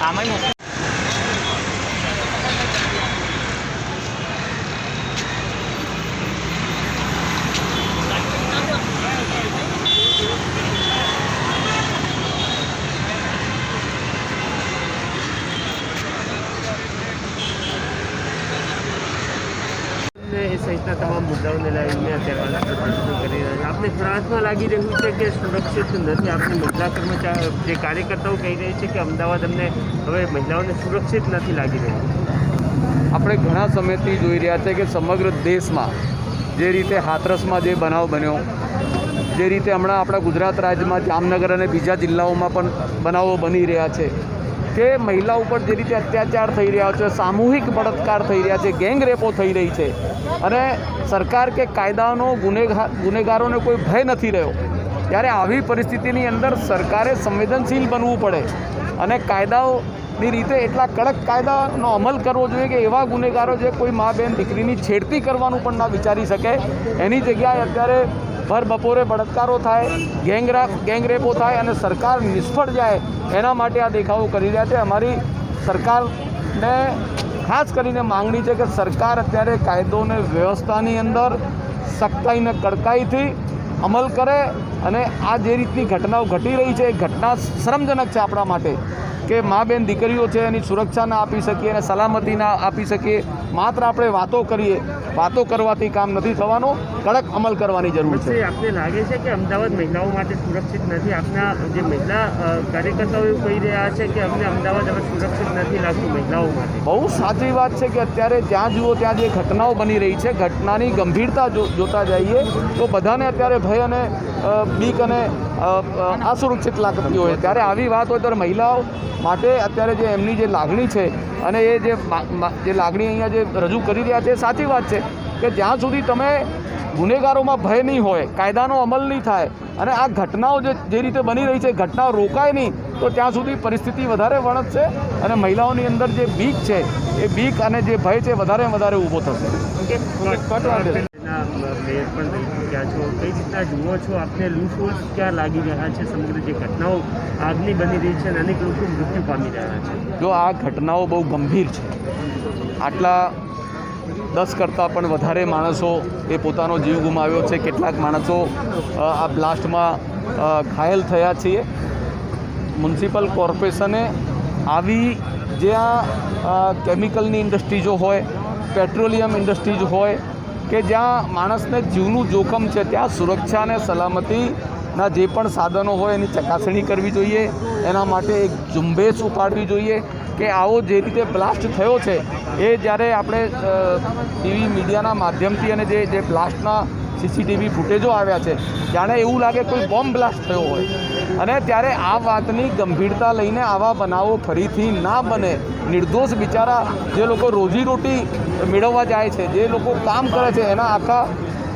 ตาม ને એ સહિતના તમામ મુદ્દાઓને લઈને અત્યારે પ્રદર્શન કરી રહ્યા છે. આપણે ફ્રાન્સમાં લાગી રહ્યું છે કે સુરક્ષિત નથી? આપણે મહિલા કર્મચારી જે કાર્યકર્તાઓ કહી રહી છે કે અમદાવાદ અમને હવે મહિલાઓને સુરક્ષિત નથી લાગી રહ્યું. આપણે ઘણા સમયથી જોઈ રહ્યા છે કે સમગ્ર દેશમાં જે રીતે હાથરસમાં જે બનાવ બન્યો, જે રીતે હમણાં આપણા ગુજરાત રાજ્યમાં જામનગર અને બીજા જિલ્લાઓમાં પણ બનાવો બની રહ્યા છે, કે મહિલા ઉપર જે રીતે અત્યાચાર થઈ રહ્યા છે, સામૂહિક બળાત્કાર થઈ રહ્યા છે, ગેંગ રેપો થઈ રહી છે અને સરકાર કે કાયદાનો ગુનેગાર ગુનેગારોને કોઈ ભય નથી રહ્યો. ત્યારે આવી પરિસ્થિતિની અંદર સરકારે સંવેદનશીલ બનવું પડે અને કાયદાઓની રીતે એટલા કડક કાયદાનો અમલ કરવો જોઈએ કે એવા ગુનેગારો જે કોઈ મા બેન દીકરીની છેડતી કરવાનું પણ ના વિચારી શકે. એની જગ્યાએ અત્યારે ભર બપોરે બળાત્કારો થાય, ગેંગ ગેંગરેપો થાય અને સરકાર નિષ્ફળ જાય એના માટે આ દેખાવો કરી રહ્યા છે. અમારી સરકારને ખાસ કરીને માંગણી છે કે સરકાર અત્યારે કાયદો અને વ્યવસ્થાની અંદર સખ્તાઈને કડકાઈથી અમલ કરે અને આ જે રીતની ઘટનાઓ ઘટી રહી છે, એ ઘટના શરમજનક છે આપણા માટે કે મા બેન દીકરીઓ છે એની સુરક્ષા ના આપી શકીએ અને સલામતી ના આપી શકીએ. માત્ર આપણે વાતો કરીએ વાતો કરવાથી કામ નથી થવાનું કડક અમલ કરવાની જરૂર છે. આપને લાગે છે કે અમદાવાદ મહિલાઓ માટે સુરક્ષિત નથી? આપના જે મહિલા કાર્યકર્તાઓ એવું કહી રહ્યા છે કે અમને અમદાવાદ હવે સુરક્ષિત નથી લાગતું મહિલાઓ માટે. બહુ સાચી વાત છે કે અત્યારે જ્યાં જુઓ ત્યાં જે ઘટનાઓ બની રહી છે ઘટનાની ગંભીરતા જો જોતા જઈએ તો બધાને અત્યારે ભય અને બીક અને અસુરક્ષિત લાગતી હોય. ત્યારે આવી વાત હોય ત્યારે મહિલાઓ માટે અત્યારે જે એમની જે લાગણી છે અને એ જે લાગણી અહીંયા જે રજૂ કરી રહ્યા છે સાચી વાત છે કે જ્યાં સુધી તમે ગુનેગારોમાં ભય નહીં હોય કાયદાનો અમલ નહીં થાય અને આ ઘટનાઓ જે જે રીતે બની રહી છે ઘટનાઓ રોકાય નહીં તો ત્યાં સુધી પરિસ્થિતિ વધારે વણસશે અને મહિલાઓની અંદર જે બીક છે એ બીક અને જે ભય છે વધારે વધારે ઊભો થશે. કે ના, મેયર પણ રહી ચૂક્યા છો. કઈ રીતના જુઓ છો આપને? લૂંટફૂટ ક્યાં લાગી રહ્યા છે? સમગ્ર જે ઘટનાઓ આગની બની રહી છે અને અનેક લોકો મૃત્યુ પામી રહ્યા છે. જો આ ઘટનાઓ બહુ ગંભીર છે. આટલા દસ કરતાં પણ વધારે માણસો એ પોતાનો જીવ ગુમાવ્યો છે. કેટલાક માણસો આ બ્લાસ્ટમાં ઘાયલ થયા છીએ. મ્યુનિસિપલ કોર્પોરેશને આવી જ્યાં કેમિકલની ઇન્ડસ્ટ્રીઝો હોય પેટ્રોલિયમ ઇન્ડસ્ટ્રીઝ હોય કે જ્યાં માણસને જીવનું જોખમ છે, ત્યાં સુરક્ષા અને સલામતીના જે પણ સાધનો હોય એની ચકાસણી કરવી જોઈએ. એના માટે એક ઝુંબેશ ઉપાડવી જોઈએ કે આવો જે રીતે બ્લાસ્ટ થયો છે, એ જ્યારે આપણે ટીવી મીડિયાના માધ્યમથી અને જે જે બ્લાસ્ટના સીસીટીવી ફૂટેજો આવ્યા છે. જાણે એવું લાગે કોઈ બોમ્બ બ્લાસ્ટ થયો હોય. અને ત્યારે આ વાતની ગંભીરતા લઈને આવા બનાવો ફરીથી ના બને. નિર્દોષ બિચારા જે લોકો રોજીરોટી મેળવવા જાય છે, જે લોકો કામ કરે છે, એના આખા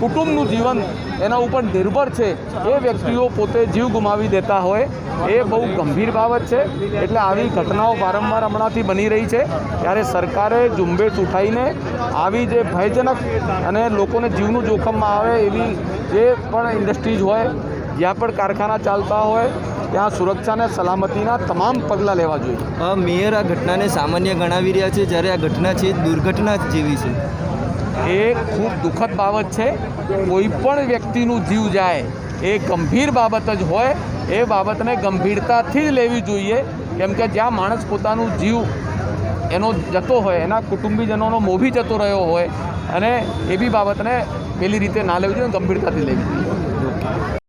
કુટુંબનું જીવન એના ઉપર નિર્ભર છે. એ વ્યક્તિઓ પોતે જીવ ગુમાવી દેતા હોય, એ બહુ ગંભીર બાબત છે. એટલે આવી ઘટનાઓ વારંવાર હમણાંથી બની રહી છે. ત્યારે સરકારે ઝુંબેશ ઉઠાવીને આવી જે ભયજનક અને લોકોને જીવનું જોખમમાં આવે એવી જે પણ ઇન્ડસ્ટ્રીઝ હોય, જ્યાં પણ કારખાના ચાલતા હોય, ત્યાં સુરક્ષા અને સલામતીના તમામ પગલાં લેવા જોઈએ. મેયર આ ઘટનાને સામાન્ય ગણાવી રહ્યા છે, જ્યારે આ ઘટના છે, દુર્ઘટના જેવી છે. એ ખૂબ દુઃખદ બાબત છે. કોઈપણ વ્યક્તિનું જીવ જાય એ ગંભીર બાબત જ હોય, એ બાબતને ગંભીરતાથી જ લેવી જોઈએ. કેમ કે જ્યાં માણસ પોતાનું જીવ એનો જતો હોય, એના કુટુંબીજનોનો મોભી જતો રહ્યો હોય, અને એ બી બાબતને પેલી રીતે ના લેવી જોઈએ ગંભીરતાથી લેવી જોઈએ.